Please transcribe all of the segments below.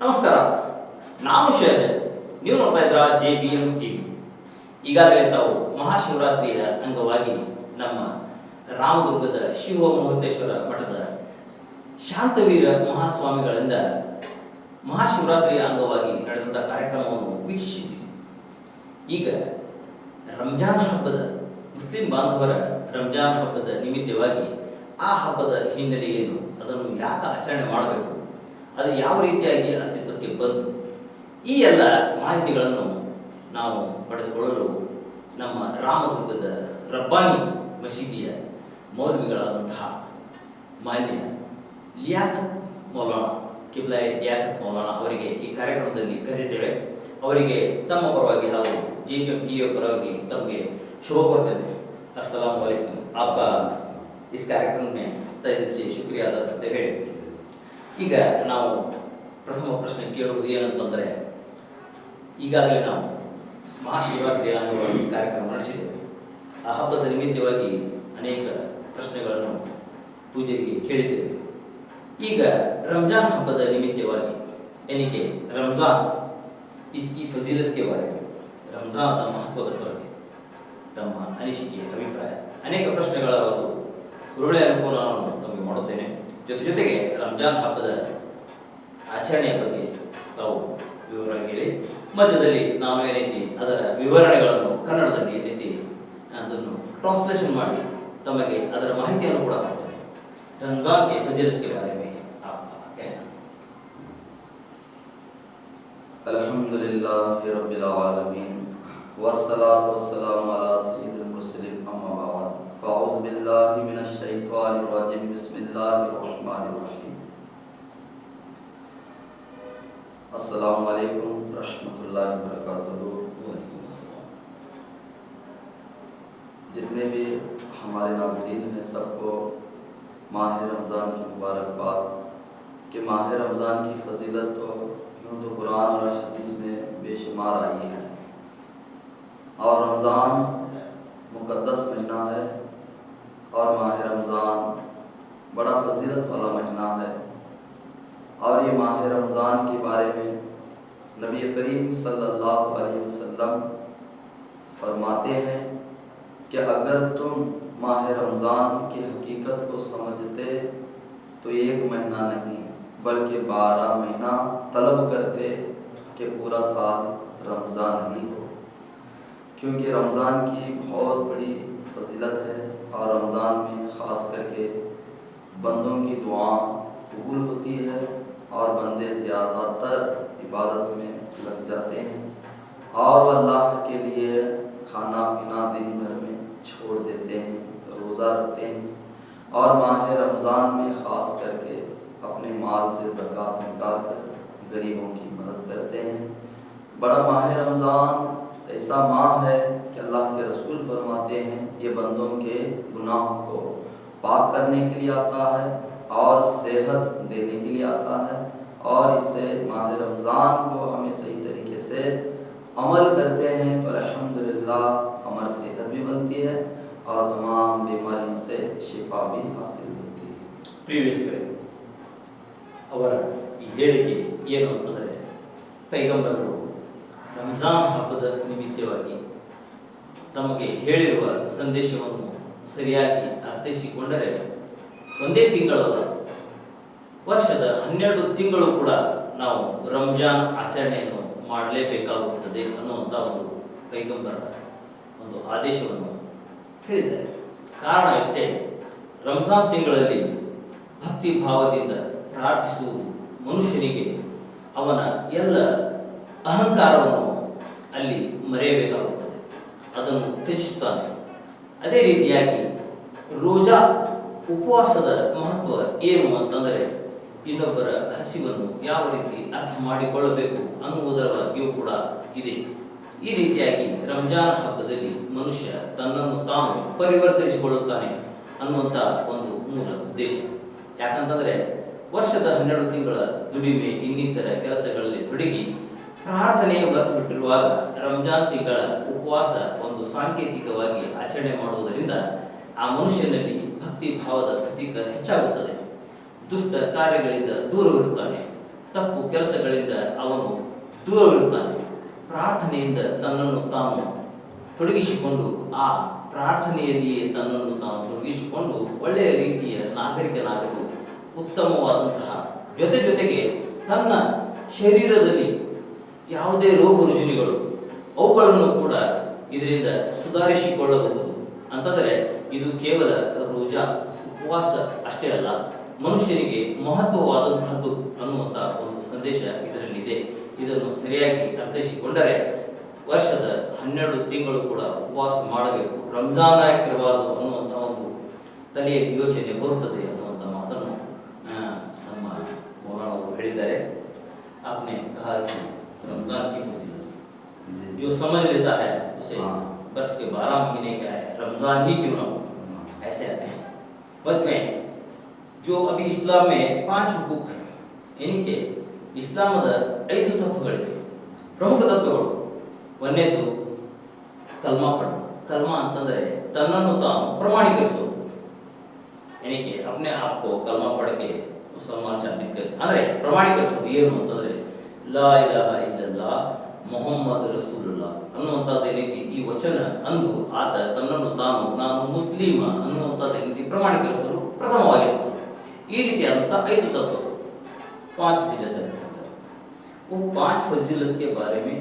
ನಮಸ್ಕಾರ. ನಾನು ಶಿವಜ ನೀವು ನೋಡ್ತಾ ಇದ್ರ ಜೆ ಬಿ ಎಂ ಟಿವಿ. ಈಗಾಗಲೇ ತಾವು ಮಹಾಶಿವರಾತ್ರಿಯ ಅಂಗವಾಗಿ ನಮ್ಮ ರಾಮದುರ್ಗದ ಶಿವಮೂರ್ತೇಶ್ವರ ಮಠದ ಶಾಂತವೀರ ಮಹಾಸ್ವಾಮಿಗಳಿಂದ ಮಹಾಶಿವರಾತ್ರಿಯ ಅಂಗವಾಗಿ ನಡೆದಂಥ ಕಾರ್ಯಕ್ರಮವನ್ನು ವೀಕ್ಷಿಸಿದ್ದೀರಿ ಈಗ ರಂಜಾನ್ ಹಬ್ಬದ ಮುಸ್ಲಿಂ ಬಾಂಧವರ ರಂಜಾನ್ ಹಬ್ಬದ ನಿಮಿತ್ತವಾಗಿ ಆ ಹಬ್ಬದ ಹಿನ್ನೆಲೆ ಏನು ಅದನ್ನು ಯಾಕೆ ಆಚರಣೆ ಮಾಡಬೇಕು? ಅದು ಯಾವ ರೀತಿಯಾಗಿ ಅಸ್ತಿತ್ವಕ್ಕೆ ಬಂತು ಈ ಎಲ್ಲ ಮಾಹಿತಿಗಳನ್ನು ನಾವು ಪಡೆದುಕೊಳ್ಳಲು ನಮ್ಮ ರಾಮದುರ್ಗದ ರಬ್ಬಾನಿ ಮಸೀದಿಯ ಮೌಲ್ವಿಗಳಾದಂತಹ ಮಾನ್ಯ ಲಿಯಾಖತ್ ಮೌಲಾನ ಕಿಬ್ಲಾಯ್ ಲಿಯಾಖತ್ ಮೌಲಾನ ಅವರಿಗೆ ಈ ಕಾರ್ಯಕ್ರಮದಲ್ಲಿ ಕರೆದಿದ್ದೇವೆ ಅವರಿಗೆ ತಮ್ಮ ಪರವಾಗಿ ಹಾಗೂ ಜಿ ಪಿ ಎಂ ಟಿ ಪರವಾಗಿ ತಮಗೆ ಶುಭ कोरते अस्सलाम वालेकुम आपका इस कार्यक्रम में ತೈ ದಿಲ್ से शुक्रिया अदा करते ಹೇಳಿ ಈಗ ನಾವು ಪ್ರಥಮ ಪ್ರಶ್ನೆ ಕೇಳುವುದು ಏನಂತಂದರೆ, ಈಗಾಗಲೇ ನಾವು ಮಹಾಶಿವರಾತ್ರಿ ಅನ್ನುವ ಕಾರ್ಯಕ್ರಮ ನಡೆಸಿದ್ದೇವೆ. ಆ ಹಬ್ಬದ ನಿಮಿತ್ತವಾಗಿ ಅನೇಕ ಪ್ರಶ್ನೆಗಳನ್ನು ಪೂಜೆಗೆ ಕೇಳಿದ್ದೇವೆ. ಈಗ ರಂಜಾನ್ ಹಬ್ಬದ ನಿಮಿತ್ತವಾಗಿ ಏನಕ್ಕೆ ರಂಜಾನ್ ಇಸ್ಕಿ ಫಜೀಲತ್ಗೆ ಬಾರಿ ರಂಜಾನ್ ತಮ್ಮ ಹಬ್ಬದ ಬಗ್ಗೆ ತಮ್ಮ ಅನಿಸಿಕೆ, ಅಭಿಪ್ರಾಯ, ಅನೇಕ ಪ್ರಶ್ನೆಗಳ ಒಂದು ಉರುಳೆ ಅನುಕೂಲವನ್ನು ತಮಗೆ ಮಾಡುತ್ತೇನೆ. ಜೊತೆ ಜೊತೆಗೆ ರಂಜಾನ್ ಹಬ್ಬದ ಆಚರಣೆಯ ಬಗ್ಗೆ ತಾವು ವಿವರವಾಗಿ ಮಧ್ಯದಲ್ಲಿ ನಾವು ಏನೈತಿ ರೀತಿ ಅದರ ವಿವರಣೆಗಳನ್ನು ಕನ್ನಡದಲ್ಲಿ ಏನೈತಿ ರೀತಿ ಅದನ್ನು ಟ್ರಾನ್ಸ್ಲೇಷನ್ ಮಾಡಿ ತಮಗೆ ಅದರ ಮಾಹಿತಿಯನ್ನು ಕೂಡ ರಂಜಾನ್ಗೆ, ಫಜೀರತ್ಗೆ ಬಾರಿ ಮೇ الحمد لله رب العالمين والصلاة والسلام على فاعوذ باللہ من الشیطان الرجیم بسم اللہ الرحمن الرحیم السلام علیکم ورحمۃ اللہ وبرکاتہ جتنے بھی ہمارے ناظرین ہیں سب کو ماہ رمضان کی مبارکباد. کہ ماہ رمضان کی فضیلت تو یوں تو قرآن اور حدیث میں بے شمار آئی ہے. اور رمضان مقدس مہینہ ہے اور ماہ رمضان بڑا فضیلت والا مہینہ ہے۔ اور یہ ماہ رمضان کے بارے میں نبی کریم صلی اللہ علیہ وسلم فرماتے ہیں کہ اگر تم ماہ رمضان کی حقیقت کو سمجھتے تو ایک مہینہ نہیں، بلکہ بارہ مہینہ طلب کرتے کہ پورا سال رمضان ہی ہو۔ کیونکہ رمضان کی بہت بڑی فضیلت ہے۔ اور رمضان میں خاص کر کے بندوں کی دعاں قبول ہوتی ہے اور بندے زیادہ تر عبادت میں لگ جاتے ہیں اور وہ اللہ کے لیے کھانا پینا دن بھر میں چھوڑ دیتے ہیں، روزہ رکھتے ہیں اور ماہ رمضان میں خاص کر کے اپنے مال سے زکوٰۃ نکال کر غریبوں کی مدد کرتے ہیں۔ بڑا ماہ رمضان ایسا ماں ہے کہ اللہ کے رسول فرماتے ہیں، یہ بندوں کے گناہ کو پاک کرنے کے لیے آتا ہے اور صحت دینے کے لیے آتا ہے اور اس سے ماہ رمضان کو ہمیں صحیح طریقے سے عمل کرتے ہیں تو الحمدللہ ہماری صحت بھی بنتی ہے اور تمام بیماریوں سے شفا بھی حاصل ہوتی ہے۔ اور یہ ಅವರ ಈ ಹೇಳಿಕೆ ರಂಜಾನ್ ಹಬ್ಬದ ನಿಮಿತ್ತವಾಗಿ ತಮಗೆ ಹೇಳಿರುವ ಸಂದೇಶವನ್ನು ಸರಿಯಾಗಿ ಅರ್ಥೈಸಿಕೊಂಡರೆ ಒಂದೇ ತಿಂಗಳಲ್ಲ, ವರ್ಷದ ಹನ್ನೆರಡು ತಿಂಗಳು ಕೂಡ ನಾವು ರಂಜಾನ್ ಆಚರಣೆಯನ್ನು ಮಾಡಲೇಬೇಕಾಗುತ್ತದೆ ಅನ್ನುವಂಥ ಒಂದು ಪೈಗಂಬರ ಒಂದು ಆದೇಶವನ್ನು ಹೇಳಿದ್ದಾರೆ. ಕಾರಣ ಇಷ್ಟೇ, ರಂಜಾನ್ ತಿಂಗಳಲ್ಲಿ ಭಕ್ತಿ ಭಾವದಿಂದ ಪ್ರಾರ್ಥಿಸುವುದು ಮನುಷ್ಯನಿಗೆ ಅವನ ಎಲ್ಲ ಅಹಂಕಾರವನ್ನು ಅಲ್ಲಿ ಮರೆಯಬೇಕಾಗುತ್ತದೆ. ಅದನ್ನು ತ್ಯಜಿಸುತ್ತಾನೆ ಅದೇ ರೀತಿಯಾಗಿ ರೋಜಾ ಉಪವಾಸದ ಮಹತ್ವ ಏನು ಅಂತಂದರೆ, ಇನ್ನೊಬ್ಬರ ಹಸಿವನ್ನು ಯಾವ ರೀತಿ ಅರ್ಥ ಮಾಡಿಕೊಳ್ಳಬೇಕು ಅನ್ನುವುದರ ಬಗ್ಗೆಯೂ ಕೂಡ ಇದೆ. ಈ ರೀತಿಯಾಗಿ ರಂಜಾನ್ ಹಬ್ಬದಲ್ಲಿ ಮನುಷ್ಯ ತನ್ನನ್ನು ತಾನು ಪರಿವರ್ತಿಸಿಕೊಳ್ಳುತ್ತಾನೆ ಅನ್ನುವಂಥ ಒಂದು ಮೂಲ ಉದ್ದೇಶ. ಯಾಕಂತಂದರೆ, ವರ್ಷದ ಹನ್ನೆರಡು ತಿಂಗಳ ದುಡಿಮೆ ಇನ್ನಿತರ ಕೆಲಸಗಳಲ್ಲಿ ತೊಡಗಿ ಪ್ರಾರ್ಥನೆಯ ಮರೆತು ಬಿಟ್ಟಿರುವಾಗ ರಂಜಾನ್ ತಿಂಗಳ ಉಪವಾಸ ಒಂದು ಸಾಂಕೇತಿಕವಾಗಿ ಆಚರಣೆ ಮಾಡುವುದರಿಂದ ಆ ಮನುಷ್ಯನಲ್ಲಿ ಭಕ್ತಿ ಭಾವದ ಪ್ರತೀಕ ಹೆಚ್ಚಾಗುತ್ತದೆ. ದುಷ್ಟ ಕಾರ್ಯಗಳಿಂದ ದೂರವಿರುತ್ತಾನೆ. ತಪ್ಪು ಕೆಲಸಗಳಿಂದ ಅವನು ದೂರವಿರುತ್ತಾನೆ. ಪ್ರಾರ್ಥನೆಯಿಂದ ತನ್ನನ್ನು ತಾನು ತೊಡಗಿಸಿಕೊಂಡು ಆ ಪ್ರಾರ್ಥನೆಯಲ್ಲಿಯೇ ತನ್ನನ್ನು ತಾನು ತೊಡಗಿಸಿಕೊಂಡು ಒಳ್ಳೆಯ ರೀತಿಯ ನಾಗರಿಕನಾಗಲು ಉತ್ತಮವಾದಂತಹ ಜೊತೆ ಜೊತೆಗೆ ತನ್ನ ಶರೀರದಲ್ಲಿ ಯಾವುದೇ ರೋಗ ರುಜಿನಿಗಳು, ಅವುಗಳನ್ನು ಕೂಡ ಇದರಿಂದ ಸುಧಾರಿಸಿಕೊಳ್ಳಬಹುದು. ಅಂತಂದರೆ ಇದು ಕೇವಲ ರೋಜಾ, ಉಪವಾಸ ಅಷ್ಟೇ ಅಲ್ಲ, ಮನುಷ್ಯನಿಗೆ ಮಹತ್ವವಾದಂತಹದ್ದು ಅನ್ನುವಂಥ ಒಂದು ಸಂದೇಶ ಇದರಲ್ಲಿದೆ. ಇದನ್ನು ಸರಿಯಾಗಿ ಅರ್ಥೈಸಿಕೊಂಡರೆ ವರ್ಷದ ಹನ್ನೆರಡು ತಿಂಗಳು ಕೂಡ ಉಪವಾಸ ಮಾಡಬೇಕು. ರಂಜಾನ್ ಆಗಿರಬಾರದು ಅನ್ನುವಂಥ ಒಂದು ತಲೆಯ ಯೋಚನೆ ಬರುತ್ತದೆ ಅನ್ನುವಂಥ ಮಾತನ್ನು ನಮ್ಮ ಮೌಲಾನವರು ಹೇಳಿದ್ದಾರೆ. ಆಪ್ನೆ رمضان کی فضیلت۔ جی۔ جو سمجھ لیتا ہے اسے ہاں۔ برس کے بارہ مہینے کا ہے۔ رمضان ہی کیوں نہ ہو؟ ہاں۔ ایسے آتے ہیں۔ بس میں جو ابھی اسلام میں پانچ حقوق ہیں یعنی کہ ಇಸ್ಲಾಮದ ಐದು ತತ್ವಗಳಿವೆ ಪ್ರಮುಖ ತತ್ವಗಳು ಒಂದನೇದು ಕಲ್ಮಾ ಪಟ್ಟು ಕಲ್ಮಾ ಅಂತಂದರೆ ತನ್ನನ್ನು ತಾನು ಪ್ರಮಾಣೀಕರಿಸೋದು ಏನಕ್ಕೆ ಅಪ್ನೆ ಆಪ್ಕೋ ಕಲ್ಮಾ ಪಡಕ್ಕೆ ಮುಸಲ್ಮಾನ್ ಶಾಂತಿ ಅಂದರೆ یہ ಏನು ہے۔ لا الہ الا ಇಲ್ಲಲ್ಲಾ ಮೊಹಮ್ಮದ್ ರಸೂಲುಲ್ಲಾ ಅನ್ನುವಂಥದ್ದು ಏನೈತಿ ಈ ವಚನ ಅಂದು ಆತ ತನ್ನನ್ನು ತಾನು ನಾನು ಮುಸ್ಲಿಮ ಅನ್ನುವಂಥದ್ದು ಏನೈತಿ ಪ್ರಮಾಣೀಕರಿಸಲು ಪ್ರಥಮವಾಗಿರುತ್ತದೆ ಈ ರೀತಿಯಾದಂಥ ಐದು ತತ್ವಗಳು पांच फजीलत ऐसे होता है वो पांच फजीलत के बारे में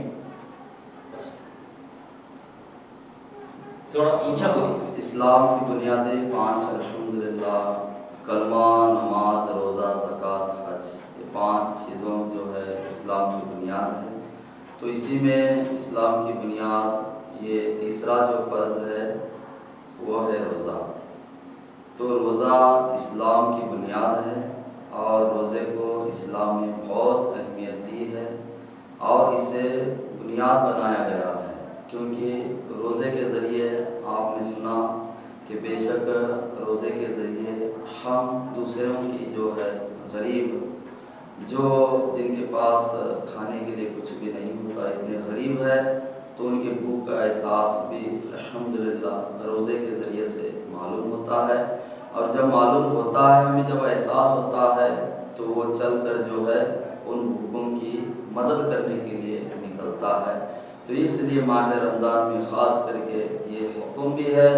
थोड़ा ऊंचा बोलिए इस्लाम की बुनियादें पांच अल्हम्दुलिल्लाह कलमा تو اسی میں اسلام کی بنیاد یہ تیسرا جو فرض ہے، وہ ہے روزہ۔ تو روزہ اسلام کی بنیاد ہے اور روزے کو اسلام نے بہت اہمیت دی ہے اور اسے بنیاد بنایا گیا ہے۔ کیونکہ روزے کے ذریعے آپ نے سنا کہ بے شک روزے کے ذریعے ہم دوسروں کی جو ہے غریب جو جن کے پاس کھانے کے لیے کچھ بھی نہیں ہوتا، اتنے غریب ہے، تو ان کے بھوک کا احساس بھی الحمدللہ روزے کے ذریعے سے معلوم ہوتا ہے۔ اور جب معلوم ہوتا ہے، ہمیں جب احساس ہوتا ہے، تو وہ چل کر جو ہے ان بھوکوں کی مدد کرنے کے لیے نکلتا ہے۔ تو اس لیے ماہ رمضان میں خاص کر کے یہ حکم بھی ہے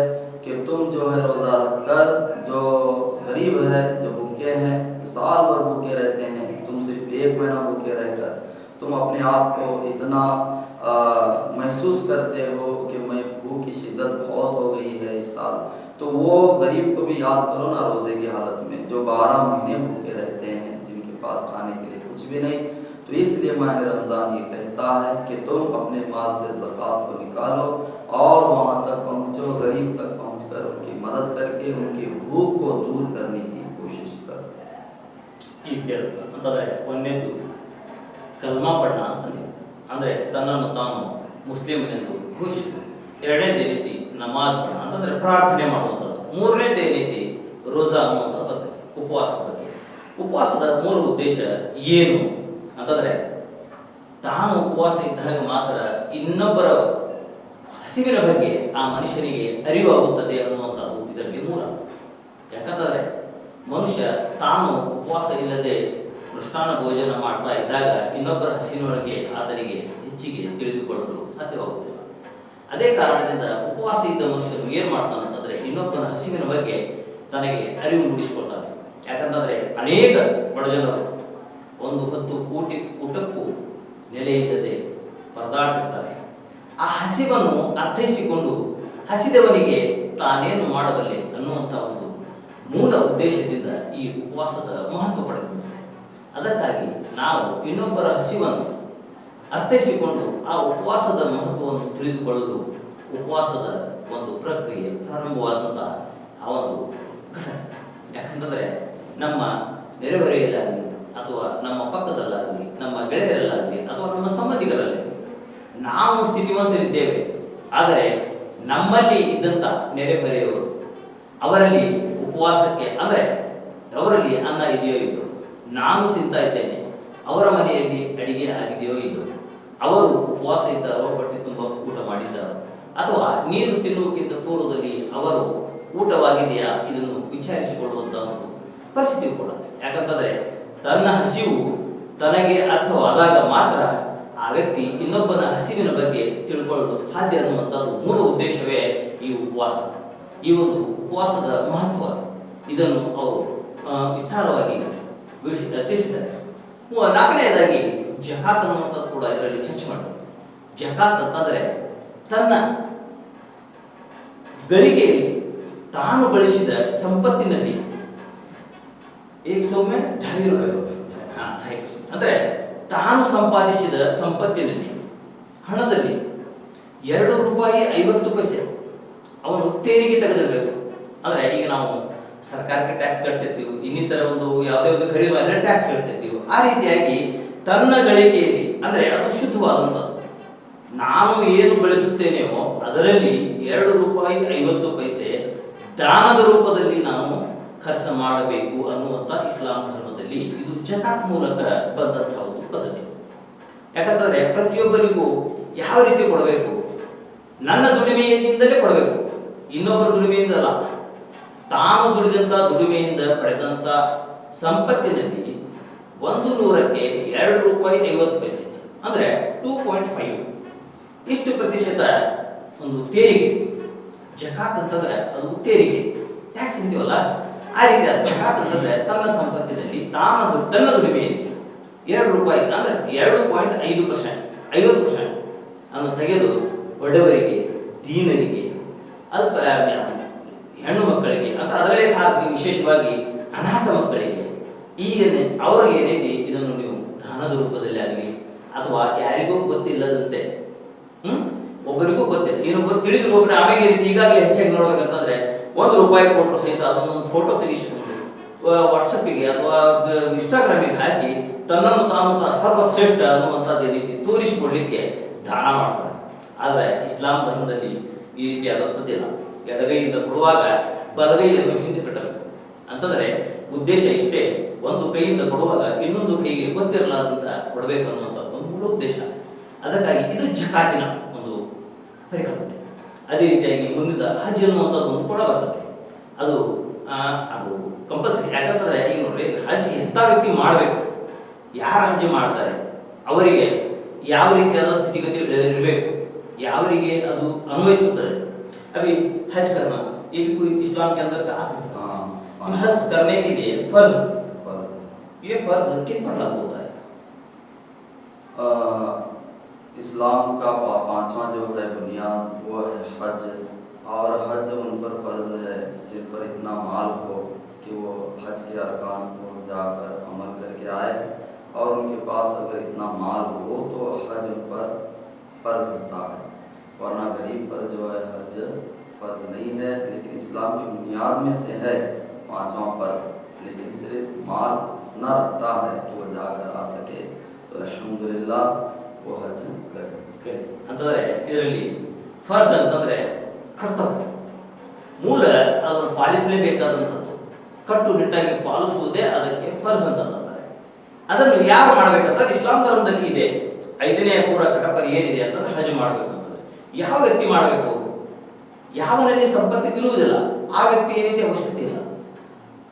کہ تم جو ہے روزہ رکھ کر، جو غریب ہے، جو بھوکے ہیں، سال بھر بھوکے رہتے ہیں ایک مہنہ ہو رہ کر تم اپنے آپ کو اتنا محسوس کرتے ہو کہ میں بھوک کی شدت بہت ہو گئی ہے اس سال۔ تو وہ غریب کو بھی یاد کرو نا روزے کی حالت میں، جو بارہ مہینے بھوکے رہتے ہیں، جن کے پاس کھانے کے لیے کچھ بھی نہیں۔ تو اس لیے ماہ رمضان یہ کہتا ہے کہ تم اپنے مال سے زکوٰۃ کو نکالو اور وہاں تک پہنچو، غریب تک پہنچ کر ان کی مدد کر کے ان کی بھوک کو دور کرنے کی کوشش ಈ ರೀತಿಯಾದ ಅಂತಂದರೆ ಒಂದನೇದು ಕಲ್ಮಾ ಅಂತಂದು ಅಂದರೆ ತನ್ನನ್ನು ತಾನು ಮುಸ್ಲಿಮನೆಂದು ಘೋಷಿಸು. ಎರಡನೇದೇ ರೀತಿ ನಮಾಜ್ ಪಣ್ಣ ಅಂತಂದರೆ ಪ್ರಾರ್ಥನೆ ಮಾಡುವಂಥದ್ದು. ಮೂರನೇದೇ ರೀತಿ ರೋಜಾ ಅನ್ನುವಂಥದ್ದು ಉಪವಾಸದ ಬಗ್ಗೆ. ಉಪವಾಸದ ಮೂಲ ಉದ್ದೇಶ ಏನು? ಅಂತಂದರೆ ತಾನು ಉಪವಾಸ ಇದ್ದಾಗ ಮಾತ್ರ ಇನ್ನೊಬ್ಬರ ಹಸಿವಿನ ಬಗ್ಗೆ ಆ ಮನುಷ್ಯನಿಗೆ ಅರಿವಾಗುತ್ತದೆ ಅನ್ನುವಂಥದ್ದು ಇದರಲ್ಲಿ ಮೂಲ. ಯಾಕಂತಂದ್ರೆ ಮನುಷ್ಯ ತಾನು ಉಪವಾಸ ಇಲ್ಲದೆ ಮೃಷ್ಟಾನ್ನ ಭೋಜನ ಮಾಡ್ತಾ ಇದ್ದಾಗ ಇನ್ನೊಬ್ಬರ ಹಸಿನೊಳಗೆ ಆತನಿಗೆ ಹೆಚ್ಚಿಗೆ ತಿಳಿದುಕೊಳ್ಳಲು ಸಾಧ್ಯವಾಗುತ್ತಿಲ್ಲ ಅದೇ ಕಾರಣದಿಂದ ಉಪವಾಸ ಇದ್ದ ಮನುಷ್ಯನು ಏನು ಮಾಡ್ತಾನೆ ಅಂತಂದ್ರೆ ಇನ್ನೊಬ್ಬನ ಹಸಿವಿನ ಬಗ್ಗೆ ತನಗೆ ಅರಿವು ಮೂಡಿಸಿಕೊಳ್ತಾನೆ. ಯಾಕಂತಂದರೆ ಅನೇಕ ಬಡಜನರು ಒಂದು ಹತ್ತು ಕೋಟಿ ಊಟಕ್ಕೂ ನೆಲೆಯಿಲ್ಲದೆ ಪರದಾಡ್ತಿರ್ತಾರೆ. ಆ ಹಸಿವನ್ನು ಅರ್ಥೈಸಿಕೊಂಡು ಹಸಿದವನಿಗೆ ತಾನೇನು ಮಾಡಬಲ್ಲೆ ಅನ್ನುವಂಥ ಒಂದು ಮೂಲ ಉದ್ದೇಶದಿಂದ ಈ ಉಪವಾಸದ ಮಹತ್ವ ಪಡೆದುಕೊಂಡಿದೆ ಅದಕ್ಕಾಗಿ ನಾವು ಇನ್ನೊಬ್ಬರ ಹಸಿವನ್ನು ಅರ್ಥೈಸಿಕೊಂಡು ಆ ಉಪವಾಸದ ಮಹತ್ವವನ್ನು ತಿಳಿದುಕೊಳ್ಳಲು ಉಪವಾಸದ ಒಂದು ಪ್ರಕ್ರಿಯೆ ಪ್ರಾರಂಭವಾದಂಥ ಆ ಒಂದು ಘಟನೆ. ಯಾಕಂತಂದರೆ ನಮ್ಮ ನೆರೆಹೊರೆಯಲ್ಲಾಗಲಿ ಅಥವಾ ನಮ್ಮ ಪಕ್ಕದಲ್ಲಾಗಲಿ, ನಮ್ಮ ಗೆಳೆಯರಲ್ಲಾಗಲಿ ಅಥವಾ ನಮ್ಮ ಸಂಬಂಧಿಕರಲ್ಲಿ ನಾವು ಸ್ಥಿತಿವಂತರಿದ್ದೇವೆ. ಆದರೆ ನಮ್ಮಲ್ಲಿ ಇದ್ದಂಥ ನೆರೆಹೊರೆಯವರು ಅವರಲ್ಲಿ ಉಪವಾಸಕ್ಕೆ, ಅಂದರೆ ಅವರಲ್ಲಿ ಅನ್ನ ಇದೆಯೋ ಇಲ್ಲೋ? ನಾನು ತಿಂತಾ ಇದ್ದೇನೆ. ಅವರ ಮನೆಯಲ್ಲಿ ಅಡಿಗೆ ಆಗಿದೆಯೋ ಇಲ್ಲೋ? ಅವರು ಉಪವಾಸ ಇದ್ದಾರೋ ಹೊಟ್ಟೆ ತುಂಬ ಊಟ ಮಾಡಿದ್ದಾರೋ? ಅಥವಾ ನೀರು ತಿನ್ನುವುದಕ್ಕಿಂತ ಪೂರ್ವದಲ್ಲಿ ಅವರು ಊಟವಾಗಿದೆಯಾ? ಇದನ್ನು ವಿಚಾರಿಸಿಕೊಳ್ಳುವಂಥ ಒಂದು ಪರಿಸ್ಥಿತಿ ಕೂಡ. ಯಾಕಂತಂದರೆ, ತನ್ನ ಹಸಿವು ತನಗೆ ಅರ್ಥವಾದಾಗ ಮಾತ್ರ ಆ ವ್ಯಕ್ತಿ ಇನ್ನೊಬ್ಬನ ಹಸಿವಿನ ಬಗ್ಗೆ ತಿಳ್ಕೊಳ್ಳಲು ಸಾಧ್ಯ ಅನ್ನುವಂಥದ್ದು ಮೂಲ ಉದ್ದೇಶವೇ ಈ ಉಪವಾಸ. ಈ ಒಂದು ಉಪವಾಸದ ಮಹತ್ವ ಇದನ್ನು ಅವರು ವಿಸ್ತಾರವಾಗಿ ವಿವರಿಸಿ ತಿಳಿಸಿದ್ದಾರೆ. ನಾಲ್ಕನೆಯದಾಗಿ ಜಕಾತ್ ಅನ್ನುವಂಥದ್ದು ಕೂಡ ಇದರಲ್ಲಿ ಚರ್ಚೆ ಮಾಡಿದ್ರು. ಜಕಾತ್ ಅಂತಂದ್ರೆ ತನ್ನ ಗಳಿಕೆಯಲ್ಲಿ ತಾನು ಗಳಿಸಿದ ಸಂಪತ್ತಿನಲ್ಲಿ ಏಕ್ ಸೌಮ್ಯ ರೂಪಾಯಿ ಅಂದ್ರೆ ತಾನು ಸಂಪಾದಿಸಿದ ಸಂಪತ್ತಿನಲ್ಲಿ, ಹಣದಲ್ಲಿ ಎರಡು ರೂಪಾಯಿ ಐವತ್ತು ಪೈಸೆ ಅವನು ತೆರಿಗೆ ತೆಗೆದಿರಬೇಕು ಅಂದ್ರೆ ಈಗ ನಾವು ಸರ್ಕಾರಕ್ಕೆ ಟ್ಯಾಕ್ಸ್ ಕಟ್ತಿರ್ತೀವಿ, ಇನ್ನಿತರ ಒಂದು ಯಾವುದೇ ಒಂದು ಖರೀದಿ ಮಾಡಿದ್ರೆ ಟ್ಯಾಕ್ಸ್ ಕಟ್ತಿರ್ತೀವಿ. ಆ ರೀತಿಯಾಗಿ ತನ್ನ ಗಳಿಕೆಯಲ್ಲಿ ಅಂದ್ರೆ ಅದು ಶುದ್ಧವಾದಂಥದ್ದು. ನಾನು ಏನು ಬೆಳೆಸುತ್ತೇನೆಯೋ ಅದರಲ್ಲಿ ಎರಡು ರೂಪಾಯಿ ಐವತ್ತು ಪೈಸೆ ದಾನದ ರೂಪದಲ್ಲಿ ನಾನು ಖರ್ಚು ಮಾಡಬೇಕು ಅನ್ನುವಂಥ ಇಸ್ಲಾಂ ಧರ್ಮದಲ್ಲಿ ಇದು ಜಕಾತ್ ಮೂಲಕ ಬಂದಂತಹ ಒಂದು ಪದ್ಧತಿ. ಯಾಕಂತಂದ್ರೆ ಪ್ರತಿಯೊಬ್ಬರಿಗೂ ಯಾವ ರೀತಿ ಕೊಡಬೇಕು? ನನ್ನ ದುಡಿಮೆಯಿಂದಲೇ ಕೊಡಬೇಕು. ಇನ್ನೊಬ್ಬರ ದುಡಿಮೆಯಿಂದ ಅಲ್ಲ ತಾನು ದುಡಿದಂತ ದುಡಿಮೆಯಿಂದ ಪಡೆದಂತ ಸಂಪತ್ತಿನಲ್ಲಿ ಒಂದು ನೂರಕ್ಕೆ ಎರಡು ರೂಪಾಯಿ ಐವತ್ತು ಪೈಸೆ. ಅಂದ್ರೆ ಟೂ ಪಾಯಿಂಟ್ ಫೈವ್ ಇಷ್ಟು ಪ್ರತಿಶತ ಒಂದು ತೆರಿಗೆ. ಜಕಾತ್ ಅಂತಂದ್ರೆ ಅದು ತೆರಿಗೆ. ಟ್ಯಾಕ್ಸ್ ಅಂತೀವಲ್ಲ? ಆ ರೀತಿ ಜಕಾತ್ ಅಂತಂದ್ರೆ ತನ್ನ ಸಂಪತ್ತಿನಲ್ಲಿ ತಾನು ತನ್ನ ದುಡಿಮೆಯಲ್ಲಿ ಎರಡು ರೂಪಾಯಿ, ಅಂದ್ರೆ ಎರಡು ಪಾಯಿಂಟ್ ಐದು ಪರ್ಸೆಂಟ್ ಐವತ್ತು ಪರ್ಸೆಂಟ್ ಅನ್ನು ತೆಗೆದು ಬಡವರಿಗೆ, ದೀನರಿಗೆ, ಅಲ್ಪ ಹೆಣ್ಣು ಮಕ್ಕಳಿಗೆ, ಅಥವಾ ಅದರಲ್ಲಿ ಹಾಕಿ ವಿಶೇಷವಾಗಿ ಅನಾಥ ಮಕ್ಕಳಿಗೆ, ಈಗ ಅವರಿಗೆ ಏನೈತಿ ಇದನ್ನು ನೀವು ದಾನದ ರೂಪದಲ್ಲಿ ಆಗಲಿ ಅಥವಾ ಯಾರಿಗೂ ಗೊತ್ತಿಲ್ಲದಂತೆ, ಹ್ಮ್? ಒಬ್ಬರಿಗೂ ಗೊತ್ತಿಲ್ಲ. ಇನ್ನೊಬ್ಬರು ತಿಳಿದ್ರು ಒಬ್ಬರು ಆಮೇಲೆ ರೀತಿ ಈಗಾಗಲೇ ಹೆಚ್ಚಾಗಿ ನೋಡ್ಬೇಕಂತಂದ್ರೆ ಒಂದು ರೂಪಾಯಿ ಕೊಟ್ಟರು ಸಹಿತ ಅದನ್ನೊಂದು ಫೋಟೋ ತೆಗೆಸಿಕೊಂಡು ವಾಟ್ಸಪ್ಪಿಗೆ ಅಥವಾ ಇನ್ಸ್ಟಾಗ್ರಾಮಿಗೆ ಹಾಕಿ, ತನ್ನನ್ನು ತಾನು ಸರ್ವಶ್ರೇಷ್ಠ ಅನ್ನುವಂಥದ್ದು ರೀತಿ ತೋರಿಸಿಕೊಳ್ಳಿಕ್ಕೆ ದಾನ ಮಾಡ್ತಾರೆ. ಆದರೆ ಇಸ್ಲಾಂ ಧರ್ಮದಲ್ಲಿ ಈ ರೀತಿಯಾದಂಥದ್ದಿಲ್ಲ. ಎಡಗೈಯಿಂದ ಕೊಡುವಾಗ ಬಲಗೈಯನ್ನು ಹಿಂದೆ ಕಟ್ಟಬೇಕು. ಅಂತಂದರೆ ಉದ್ದೇಶ ಇಷ್ಟೇ, ಒಂದು ಕೈಯಿಂದ ಕೊಡುವಾಗ ಇನ್ನೊಂದು ಕೈಗೆ ಗೊತ್ತಿರಲಾರ್ದಂತ ಕೊಡಬೇಕು ಅನ್ನುವಂಥ ಒಂದು ಮೂಲ ಉದ್ದೇಶ. ಅದಕ್ಕಾಗಿ ಇದು ಜಕಾತಿನ ಒಂದು ಪರಿಕಲ್ಪನೆ. ಅದೇ ರೀತಿಯಾಗಿ ಮುಂದಿನ ಹಜ್ ಅನ್ನುವಂಥದ್ದು ಒಂದು ಕೂಡ ಬರ್ತದೆ. ಅದು ಅದು ಕಂಪಲ್ಸರಿ ಯಾಕಂತಂದರೆ ಈಗ ನೋಡಿ ಹಜ್ ಎಂಥ ವ್ಯಕ್ತಿ ಮಾಡಬೇಕು? ಯಾರು ಹಜ್ ಮಾಡ್ತಾರೆ? ಅವರಿಗೆ ಯಾವ ರೀತಿಯಾದ ಸ್ಥಿತಿಗತಿ ಇರಬೇಕು? ಯಾವರಿಗೆ ಅದು ಅನ್ವಯಿಸುತ್ತದೆ? ابھی حج کرنا یہ بھی کوئی اسلام کے اندر کا ہاں، تھا حج کرنے کے لیے فرض یہ فرض کن پر لگ ہوتا ہے؟ اسلام کا پانچواں جو ہے بنیاد وہ ہے حج۔ اور حج ان پر فرض ہے جن پر اتنا مال ہو کہ وہ حج کے ارکان کو جا کر عمل کر کے آئے۔ اور ان کے پاس اگر اتنا مال ہو تو حج ان پر فرض ہوتا ہے۔ वरना गरीब पर जो है हज फर्ज नहीं है लेकिन इस्लाम की बुनियाद में से है पांचवा फर्ज लेकिन सिर्फ माल न रखता है कि वो जाकर आ सके तो अल्हम्दुलिल्लाह वो हज करे ಸರಿ. ಅಂತಂದ್ರೆ ಇದರಲ್ಲಿ ಫರ್ಜ್ ಅಂತಂದ್ರೆ ಕರ್ತವ್ಯ ಮೂಲ ಅದನ್ನು ಪಾಲಿಸಲೇಬೇಕಾದಂಥದ್ದು ಕಟ್ಟುನಿಟ್ಟಾಗಿ ಪಾಲಿಸುವುದೇ ಅದಕ್ಕೆ ಫರ್ಜ್ ಅಂತ ಅಂತಾರೆ ಅದನ್ನು ಯಾರು ಮಾಡ್ಬೇಕಂತಂದ್ರೆ ಇಸ್ಲಾಂ ಧರ್ಮದಲ್ಲಿ ಇದೆ ಐದನೇ ಪೂರ ಕಟಪರಿ ಏನಿದೆ ಅಂತಂದ್ರೆ ಹಜ್ ಮಾಡಬೇಕು ಅಂತಂದ್ರೆ ಯಾವ ವ್ಯಕ್ತಿ ಮಾಡಬೇಕು? ಯಾವನಲ್ಲಿ ಸಂಪತ್ತು ಇರುವುದಿಲ್ಲ. ಆ ವ್ಯಕ್ತಿ ಏನಿದೆ ಅವಶ್ಯಕತೆ ಇಲ್ಲ.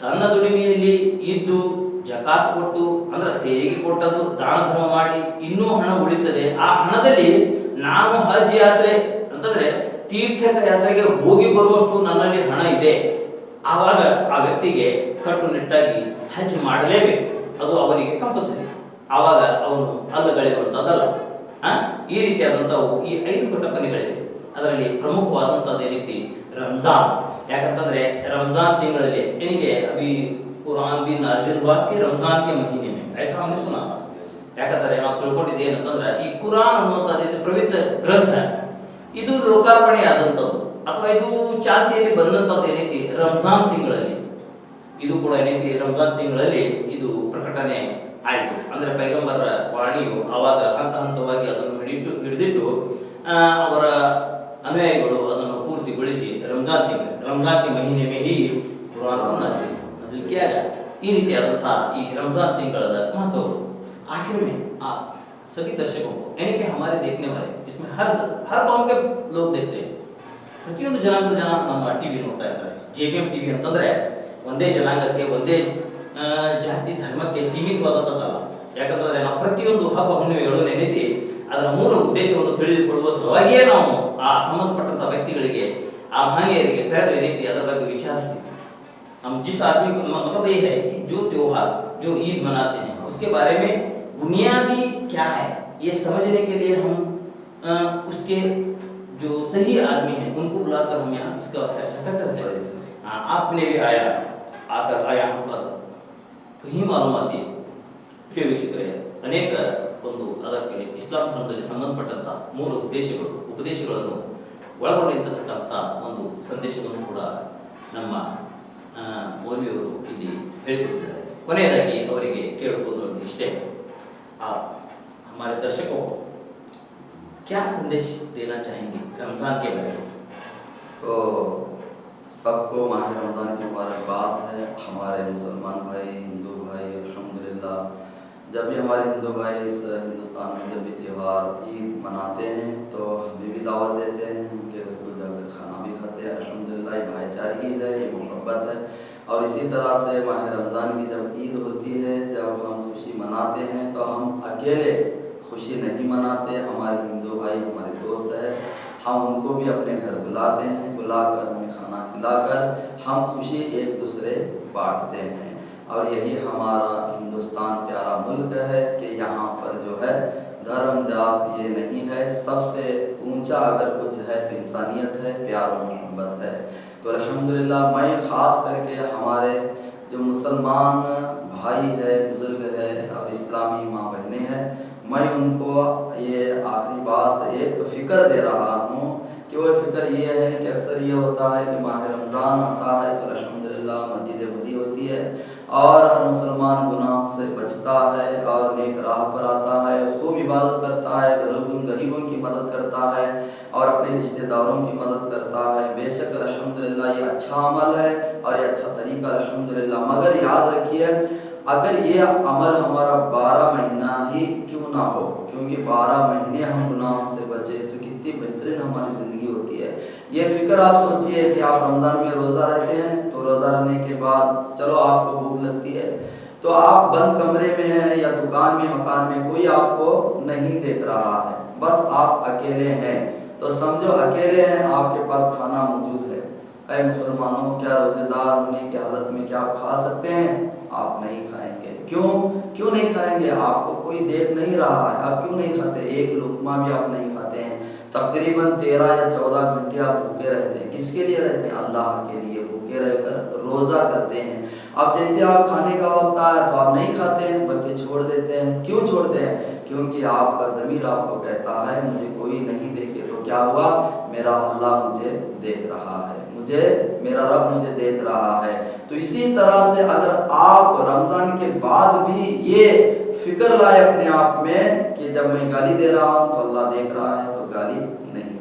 ತನ್ನ ದುಡಿಮೆಯಲ್ಲಿ ಇದ್ದು ಜಕಾತ್ ಕೊಟ್ಟು, ಅಂದ್ರೆ ತೆರಿಗೆ ಕೊಟ್ಟದ್ದು, ದಾನ ಧರ್ಮ ಮಾಡಿ ಇನ್ನೂ ಹಣ ಉಳಿತದೆ. ಆ ಹಣದಲ್ಲಿ ನಾನು ಹಜ್ ಯಾತ್ರೆ ಅಂತಂದ್ರೆ ತೀರ್ಥಕ ಯಾತ್ರೆಗೆ ಹೋಗಿ ಬರುವಷ್ಟು ನನ್ನಲ್ಲಿ ಹಣ ಇದೆ. ಆವಾಗ ಆ ವ್ಯಕ್ತಿಗೆ ಕಟ್ಟುನಿಟ್ಟಾಗಿ ಹಜ್ ಮಾಡಲೇಬೇಕು. ಅದು ಅವನಿಗೆ ಕಂಪಲ್ಸರಿ ಆವಾಗ ಅವನು ಅಲ್ಲಗಳೆಯುವಂಥದ್ದಲ್ಲ ಆ? ಈ ರೀತಿಯಾದಂಥವು ಈ ಐದು ಕಟಪನೆಗಳಿವೆ ಅದರಲ್ಲಿ ಪ್ರಮುಖವಾದಂಥದ್ದು ರೀತಿ ರಂಜಾನ್. ಯಾಕಂತಂದ್ರೆ ರಂಜಾನ್ ತಿಂಗಳಲ್ಲಿ ಏನಿಗೆ ಅಭಿ ಕುರಾನ್ ಬಿನ್ ಅರ್ಜಿಲ್ ಈ ರಂಜಾನ್ಗೆ ಮಹಿನೆ ಐಸಾ ನಾ ಯಾಕಂದ್ರೆ ನಾವು ತಿಳ್ಕೊಂಡಿದ್ದು ಏನಂತಂದ್ರೆ ಈ ಕುರಾನ್ ಅನ್ನುವಂಥದ್ದು ಪ್ರವಿತ ಗ್ರಂಥ. ಇದು ಲೋಕಾರ್ಪಣೆ ಆದಂಥದ್ದು ಅಥವಾ ಇದು ಚಾಲ್ತಿಯಲ್ಲಿ ಬಂದಂಥದ್ದು ರೀತಿ ರಂಜಾನ್ ತಿಂಗಳಲ್ಲಿ. ಇದು ಕೂಡ ಏನೈತಿ ರಂಜಾನ್ ತಿಂಗಳಲ್ಲಿ ಇದು ಪ್ರಕಟಣೆ ಆಯಿತು ಅಂದ್ರೆ ಪೈಗಂಬರ ವಾಣಿಯು ಆವಾಗ ಹಂತ ಹಂತವಾಗಿ ಅದನ್ನು ಹಿಡಿಟ್ಟು ಹಿಡಿದಿಟ್ಟು ಆ, ಅವರ ಅನುಯಾಯಿಗಳು ಅದನ್ನು ಪೂರ್ತಿಗೊಳಿಸಿ ರಂಜಾನ್ ತಿಂಗಳು ರಂಜಾನ್ ಕೆ ಮಹೀನೆ ಮೇ ಹಿ ಕುರಾನ್ को नाजिल नाजिल किया गया ಈ ರೀತಿಯಾದಂತಹ ಈ ರಂಜಾನ್ ತಿಂಗಳ महत्व आखिर में आप सभी दर्शकों को यानी कि हमारे देखने वाले इसमें हर हर कौम के लोग देखते हैं ಪ್ರತಿಯೊಂದು ಜನಾಂಗದ ಜನ ನಮ್ಮ ಟಿವಿ ನೋಡ್ತಾ ಇರ್ತಾರೆ ಜೆ ಬಿ ಎಂ ಟಿವಿ ಅಂತಂದ್ರೆ ಒಂದೇ ಜನಾಂಗಕ್ಕೆ ಒಂದೇ ಆ, ಜಾತಿ ಧರ್ಮಕ್ಕೆ ಸೀಮಿತವಾದಂತಹ ಯಾಕಂತಂದರೆ ನಾವು ಪ್ರತಿಯೊಂದು ಹಬ್ಬ ಹುಣ್ಣಿಮೆಗಳು ನಡೀತಿ ಅದರ ಮೂಲ ಉದ್ದೇಶವನ್ನು ತಿಳಿದುಕೊಳ್ಳುವ ಸಲುವಾಗಿಯೇ ನಾವು ಆ ಸಂಬಂಧಪಟ್ಟಂಥ ವ್ಯಕ್ತಿಗಳಿಗೆ ಆ ಮಹನೀಯರಿಗೆ ಕರೆದು ರೀತಿ ಅದರ ಬಗ್ಗೆ ವಿಚಾರಿಸ್ತೀವಿ. ہم جس آدمی کو مطلب یہ ہے کہ جو تیوہار جو عید مناتے ہیں اس کے بارے میں بنیادی کیا ہے یہ سمجھنے کے لیے ہم اس کے جو صحیح آدمی ہیں ان کو بلا کر ہم یہاں اس کا چرچا کرتے ہیں آپ نے بھی آیا آ کر آیا ہم پر मालूमात ಇದೆ ಪ್ರಿಯ ವೀಕ್ಷಕರೇ ಅನೇಕ ಒಂದು ಅದಕ್ಕೆ ಇಸ್ಲಾಂ ಧರ್ಮದಲ್ಲಿ ಸಂಬಂಧಪಟ್ಟಂತ ಮೂರು ಉದ್ದೇಶಗಳು ಉಪದೇಶಗಳನ್ನು ಒಳಗೊಂಡಿರ್ತಕ್ಕಂಥ ಒಂದು ಸಂದೇಶವನ್ನು ಕೂಡ ನಮ್ಮ ಆ, ಮೌಲ್ವಿಯವರು ಇಲ್ಲಿ ಹೇಳಿಕೊಟ್ಟಿದ್ದಾರೆ ಕೊನೆಯದಾಗಿ ಅವರಿಗೆ ಕೇಳಬಹುದು ಇಷ್ಟೇ ಆ हमारे दर्शकों को क्या संदेश देना चाहेंगे रमजान के बारे में तो सबको माह रमज़ान की मुबारकबाद है हमारे मुसलमान भाई हिंदू تھا۔ جب بھی ہمارے ہندو بھائی اس ہندوستان میں جب بھی تہوار عید مناتے ہیں تو ہمیں بھی دعوت دیتے ہیں ان کے گھر کو جا کر کھانا بھی کھاتے ہیں۔ الحمد للہ یہ بھائی چارگی ہے، یہ محبت ہے۔ اور اسی طرح سے ماہ رمضان کی جب عید ہوتی ہے، جب ہم خوشی مناتے ہیں تو ہم اکیلے خوشی نہیں مناتے۔ ہمارے ہندو بھائی، ہمارے دوست ہے ہم ان کو بھی اپنے گھر بلاتے ہیں، بلا کر ہمیں کھانا کھلا کر ہم خوشی ایک دوسرے بانٹتے ہیں۔ اور یہی ہمارا ہندوستان پیارا ملک ہے کہ یہاں پر جو ہے دھرم جات یہ نہیں ہے۔ سب سے اونچا اگر کچھ ہے تو انسانیت ہے، پیار و محبت ہے۔ تو الحمدللہ میں خاص کر کے ہمارے جو مسلمان بھائی ہے، بزرگ ہے اور اسلامی ماں بہنیں ہیں، میں ان کو یہ آخری بات، ایک فکر دے رہا ہوں کہ وہ فکر یہ ہے کہ اکثر یہ ہوتا ہے کہ ماہ رمضان آتا ہے تو الحمدللہ مسجد بھری ہوتی ہے۔ اور ہر مسلمان گناہ سے بچتا ہے اور نیک راہ پر آتا ہے، خوب عبادت کرتا ہے غریبوں غریبوں کی مدد کرتا ہے اور اپنے رشتہ داروں کی مدد کرتا ہے۔ بے شک الحمدللہ یہ اچھا عمل ہے اور یہ اچھا طریقہ الحمدللہ۔ مگر یاد رکھیے، اگر یہ عمل ہمارا بارہ مہینہ ہی کیوں نہ ہو؟ کیونکہ بارہ مہینے ہم گناہ سے بچے تو کتنی بہترین ہماری زندگی ہوتی ہے۔ یہ فکر آپ سوچیے کہ آپ رمضان میں روزہ رہتے ہیں روزہ رہنے کے بعد چلو آپ کو بھوک لگتی ہے، تو آپ بند کمرے میں ہیں یا دکان میں، مکان میں، کوئی آپ کو نہیں دیکھ رہا ہے، بس آپ اکیلے ہیں۔ تو سمجھو اکیلے ہیں، آپ کے پاس کھانا موجود ہے۔ اے مسلمانوں، کیا روزے دار ہونے کی حالت میں کیا آپ کھا سکتے ہیں؟ آپ نہیں کھائیں گے۔ کیوں؟ کیوں نہیں کھائیں گے؟ آپ کو کوئی دیکھ نہیں رہا ہے۔ آپ کیوں نہیں کھاتے؟ ایک لقمہ بھی آپ نہیں کھاتے ہیں۔ تقریباً تیرہ یا چودہ گھنٹے آپ بھوکے رہتے ہیں۔ کس کے لیے رہتے ہیں؟ اللہ کے لیے بھوکے رہ کر روزہ کرتے ہیں۔ اب جیسے آپ کھانے کا وقت آیا تو آپ نہیں کھاتے ہیں، بلکہ چھوڑ دیتے ہیں۔ کیوں چھوڑتے ہیں؟ کیونکہ آپ کا ضمیر آپ کو کہتا ہے، مجھے کوئی نہیں دیکھے۔ تو کیا ہوا؟ میرا اللہ مجھے دیکھ رہا ہے۔ مجھے، میرا رب مجھے دیکھ رہا ہے۔ تو اسی طرح سے اگر آپ رمضان کے بعد بھی یہ فکر لائے اپنے آپ میں کہ جب میں گالی دے رہا ہوں تو اللہ دیکھ رہا ہے تو گالی نہیں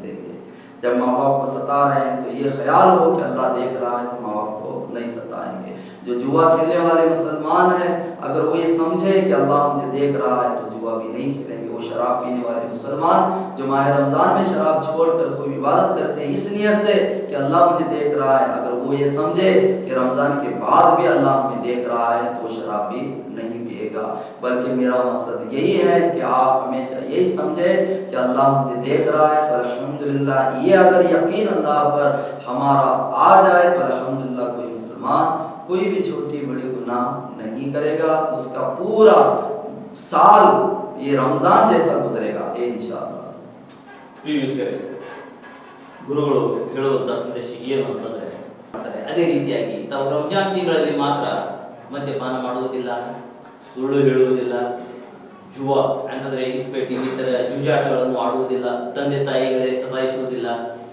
جب ماں باپ کو ستا رہے ہیں تو یہ خیال ہو کہ اللہ دیکھ رہا ہے تو ماں باپ کو نہیں ستائیں گے۔ جو جوا کھیلنے والے مسلمان ہیں، اگر وہ یہ سمجھے کہ اللہ مجھے دیکھ رہا ہے تو جوا بھی نہیں کھیلیں گے۔ وہ شراب پینے والے مسلمان جو ماہ رمضان میں شراب چھوڑ کر خوب عبادت کرتے ہیں، اس نیت سے کہ اللہ مجھے دیکھ رہا ہے۔ اگر وہ یہ سمجھے کہ رمضان کے بعد بھی اللہ ہمیں دیکھ رہا ہے، تو شراب بھی نہیں پیے گا۔ بلکہ میرا مقصد یہی ہے کہ آپ ہمیشہ یہی سمجھے کہ اللہ مجھے دیکھ رہا ہے۔ تو الحمدللہ، یہ اگر یقین اللہ پر ہمارا آ جائے تو الحمدللہ، کوئی مسلمان کوئی بھی چھوٹی بڑی گناہ نہیں کرے گا۔ اس کا پورا سال ये रमज़ान जैसा गुजरेगा इंशाअल्लाह ಪ್ರಿಯ ವೀಕ್ಷಕರೇ ಗುರುಗಳು ಹೇಳುವಂಥ ಸಂದೇಶ ಏನು ಅಂತಂದ್ರೆ ಮಾಡ್ತಾರೆ ಅದೇ ರೀತಿಯಾಗಿ ತಾವು ರಂಜಾನ್ ತಿಂಗಳಲ್ಲಿ ಮಾತ್ರ ಮದ್ಯಪಾನ ಮಾಡುವುದಿಲ್ಲ ಸುಳ್ಳು ಹೇಳುವುದಿಲ್ಲ ಜುವ ಅಂತಂದ್ರೆ ಇಸ್ಪೇಟ್ ಇನ್ನಿತರ ಜೂಜಾಟಗಳನ್ನು ಆಡುವುದಿಲ್ಲ ತಂದೆ ತಾಯಿಗಳೇ ಸತಾಯಿಸುವುದಿಲ್ಲ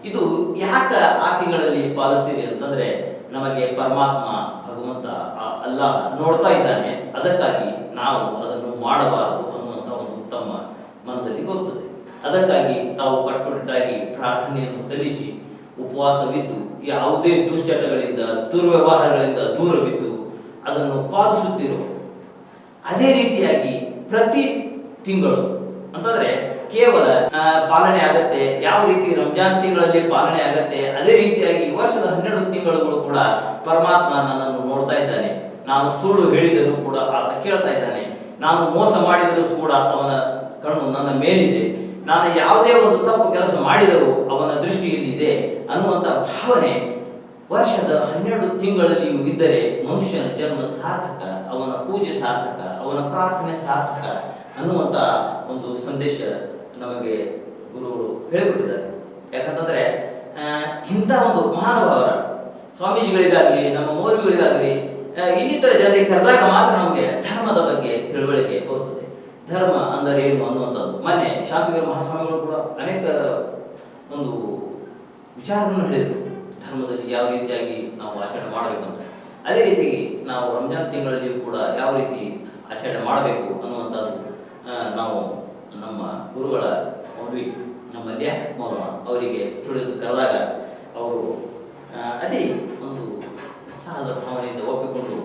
ಇದು ಯಾಕ ಆ ತಿಂಗಳಲ್ಲಿ ಪಾಲಿಸ್ತೀರಿ ಅಂತಂದ್ರೆ ನಮಗೆ ಪರಮಾತ್ಮ ಭಗವಂತ ಆ ಅಲ್ಲಾಹ್ ನೋಡ್ತಾ ಇದ್ದಾನೆ ಅದಕ್ಕಾಗಿ ನಾವು ಅದನ್ನು ಮಾಡಬಾರದು ಅನ್ನುವಂಥ ಒಂದು ತಮ್ಮ ಮನದಲ್ಲಿ ಬರುತ್ತದೆ. ಅದಕ್ಕಾಗಿ ತಾವು ಕಟ್ಟುನಿಟ್ಟಾಗಿ ಪ್ರಾರ್ಥನೆಯನ್ನು ಸಲ್ಲಿಸಿ, ಉಪವಾಸವಿದ್ದು, ಯಾವುದೇ ದುಶ್ಚಟಗಳಿಂದ, ದುರ್ವ್ಯವಹಾರಗಳಿಂದ ದೂರವಿದ್ದು, ಅದನ್ನು ಪಾಲಿಸುತ್ತಿರೋ, ಅದೇ ರೀತಿಯಾಗಿ ಪ್ರತಿ ತಿಂಗಳು. ಅಂತಂದ್ರೆ ಕೇವಲ ಪಾಲನೆ ಆಗತ್ತೆ, ಯಾವ ರೀತಿ ರಂಜಾನ್ ತಿಂಗಳಲ್ಲಿ ಪಾಲನೆ ಆಗತ್ತೆ, ಅದೇ ರೀತಿಯಾಗಿ ವರ್ಷದ ಹನ್ನೆರಡು ತಿಂಗಳುಗಳು ಕೂಡ ಪರಮಾತ್ಮ ನನ್ನನ್ನು ನೋಡ್ತಾ ಇದ್ದಾನೆ. ನಾನು ಸುಳ್ಳು ಹೇಳಿದರೂ ಕೂಡ ಆತ ಕೇಳ್ತಾ ಇದ್ದಾನೆ. ನಾನು ಮೋಸ ಮಾಡಿದರೂ ಕೂಡ ಅವನ ಕಣ್ಣು ನನ್ನ ಮೇಲಿದೆ. ನಾನು ಯಾವುದೇ ಒಂದು ತಪ್ಪು ಕೆಲಸ ಮಾಡಿದರೂ ಅವನ ದೃಷ್ಟಿಯಲ್ಲಿ ಇದೆ ಅನ್ನುವಂಥ ಭಾವನೆ ವರ್ಷದ ಹನ್ನೆರಡು ತಿಂಗಳಲ್ಲಿಯೂ ಇದ್ದರೆ ಮನುಷ್ಯನ ಜನ್ಮ ಸಾರ್ಥಕ ಅವನ ಪೂಜೆ ಸಾರ್ಥಕ ಅವನ ಪ್ರಾರ್ಥನೆ ಸಾರ್ಥಕ ಅನ್ನುವಂಥ ಒಂದು ಸಂದೇಶ ನಮಗೆ ಗುರುಗಳು ಹೇಳಿಕೊಟ್ಟಿದ್ದಾರೆ. ಯಾಕಂತಂದ್ರೆ ಇಂಥ ಒಂದು ಮಹಾನುಭಾವರ ಸ್ವಾಮೀಜಿಗಳಿಗಾಗಲಿ ನಮ್ಮ ಮೌಲ್ವಿಗಳಿಗಾಗಲಿ ಆ, ಇನ್ನಿತರ ಜನರಿಗೆ ಕರೆದಾಗ ಮಾತ್ರ ನಮಗೆ ಧರ್ಮದ ಬಗ್ಗೆ ತಿಳುವಳಿಕೆ ಬರುತ್ತದೆ. ಧರ್ಮ ಅಂದರೆ ಏನು ಅನ್ನುವಂಥದ್ದು. ಮೊನ್ನೆ ಶಾಂತಿವೀರ ಮಹಾಸ್ವಾಮಿಗಳು ಕೂಡ ಅನೇಕ ಒಂದು ವಿಚಾರವನ್ನು ಹೇಳಿದರು. ಧರ್ಮದಲ್ಲಿ ಯಾವ ರೀತಿಯಾಗಿ ನಾವು ಆಚರಣೆ ಮಾಡಬೇಕಂತ ಅದೇ ರೀತಿಯಾಗಿ ನಾವು ರಂಜಾನ್ ತಿಂಗಳಲ್ಲಿಯೂ ಕೂಡ ಯಾವ ರೀತಿ ಆಚರಣೆ ಮಾಡಬೇಕು ಅನ್ನುವಂಥದ್ದು ನಾವು ನಮ್ಮ ಗುರುಗಳ ಮೌಲ್ವಿ, ನಮ್ಮ ಲೇಖ ಮೌಲವ ಅವರಿಗೆ ತುಳಿದು ಕರೆದಾಗ ಅವರು ಅದೇ ಒಂದು ಉತ್ಸಾಹದ ಭಾವನೆಯಿಂದ ಒಪ್ಪಿಕೊಂಡು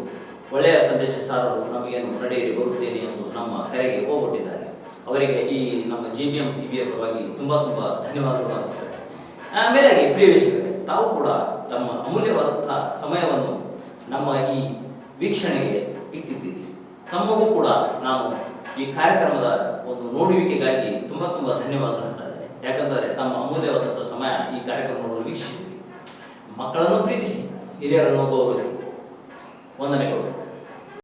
ಒಳ್ಳೆಯ ಸಂದೇಶ ಸಾರರು ನಮಗೇನು ನಡೆಯಿರಿ ಬರುತ್ತೇನೆ ಎಂದು ನಮ್ಮ ಕರೆಗೆ ಹೋಗ್ಬಿಟ್ಟಿದ್ದಾರೆ. ಅವರಿಗೆ ಈ ನಮ್ಮ ಜಿ ಬಿ ಎಂ ಟಿ ವಿಯ ಪರವಾಗಿ ತುಂಬ ತುಂಬ ಧನ್ಯವಾದಗಳು ಅರ್ಪಿಸ್ತಾರೆ ಆಮೇಲೆ ಪ್ರಿಯ ವೀಕ್ಷಕರೇ, ತಾವು ಕೂಡ ತಮ್ಮ ಅಮೂಲ್ಯವಾದಂತಹ ಸಮಯವನ್ನು ನಮ್ಮ ಈ ವೀಕ್ಷಣೆಗೆ ಇಟ್ಟಿದ್ದೀರಿ. ತಮ್ಮಗೂ ಕೂಡ ನಾನು ಈ ಕಾರ್ಯಕ್ರಮದ ಒಂದು ನೋಡುವಿಕೆಗಾಗಿ ತುಂಬ ತುಂಬ ಧನ್ಯವಾದ ಹೇಳ್ತಾ ಇದ್ದೇನೆ. ಯಾಕಂದರೆ ತಮ್ಮ ಅಮೂಲ್ಯವಾದಂಥ ಸಮಯ ಈ ಕಾರ್ಯಕ್ರಮವನ್ನು ನೋಡಲು ವೀಕ್ಷಿಸಿದ್ರಿ. ಮಕ್ಕಳನ್ನು ಪ್ರೀತಿಸಿ, ಹಿರಿಯರನ್ನು ಗೌರವಿಸಿ. ವಂದನೆಗಳು.